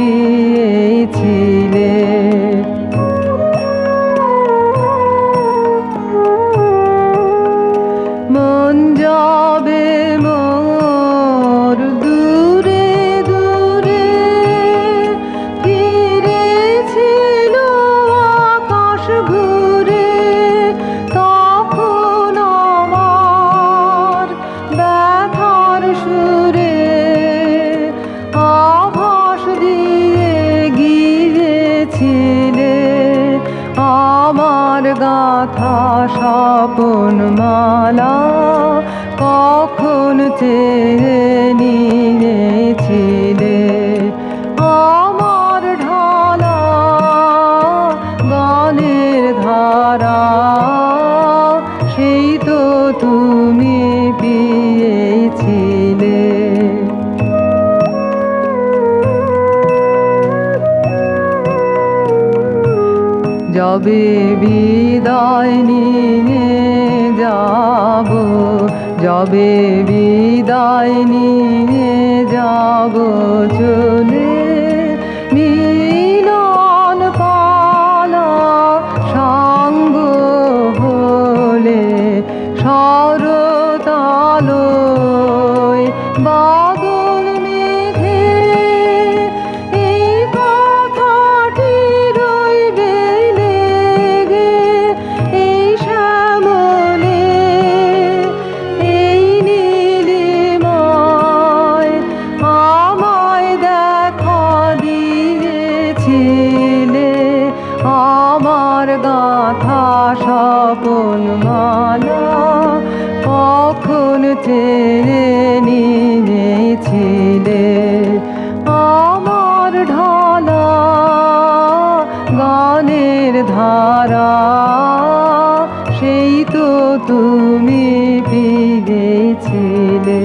পেয়েছিলে মন জয় ছিলে আমার গাথা স্বপন মালা কখন চেয়ে যবে বিদায় নিয়ে যাব যবে বিদায় নিয়ে যাব চলে মিলন পালা সঙ্গ হলে সরতালো চেয়ে নিয়েছিলে। আমার ঢালা গানের ধারা সেই তো তুমি পিগেছিলে